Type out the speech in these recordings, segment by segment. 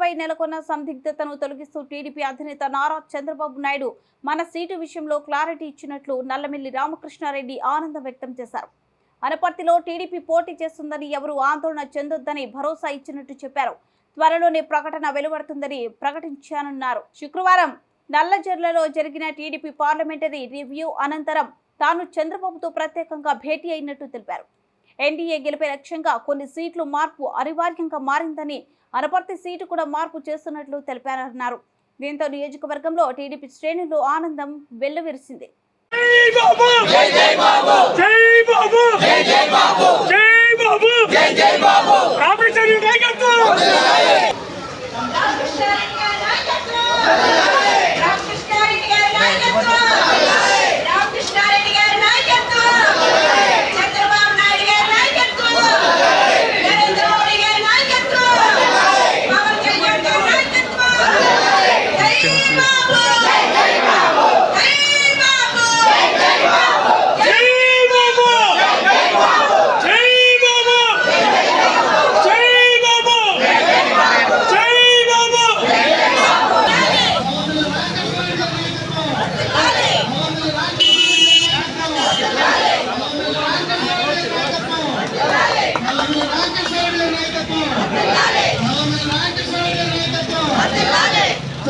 నెలకొన్న సందిగ్ధతను తొలగిస్తూ టీడీపీ అధినేత నారా చంద్రబాబు నాయుడు మన సీటు విషయంలో క్లారిటీ ఇచ్చినట్లు నల్లమిల్లి రామకృష్ణారెడ్డి ఆనందం వ్యక్తం చేశారు. అనపర్తిలో టీడీపీ పోటీ చేస్తుందని ఎవరు ఆందోళన చెందొద్దని భరోసా ఇచ్చినట్టు చెప్పారు. త్వరలోనే ప్రకటన వెలువడుతుందని ప్రకటించానన్నారు. శుక్రవారం నల్లజర్లలో జరిగిన టీడీపీ పార్లమెంటరీ రివ్యూ అనంతరం తాను చంద్రబాబుతో ప్రత్యేకంగా భేటీ అయినట్టు తెలిపారు. ఎన్డీఏ గెలిపే లక్ష్యంగా కొన్ని సీట్లు మార్పు అనివార్యంగా మారిందని అనపర్తి సీటు కూడా మార్పు చేస్తున్నట్లు తెలిపారన్నారు. దీంతో నియోజకవర్గంలో టీడీపీ శ్రేణులు ఆనందం వెల్లువిరిసింది.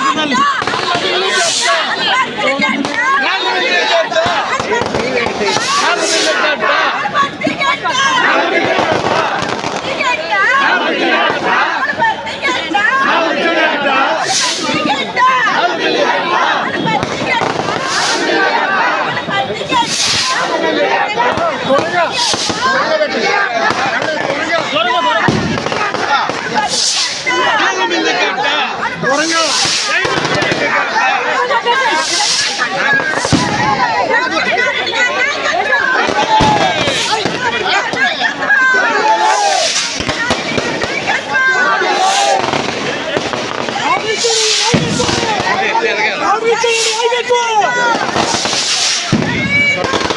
National Thank you.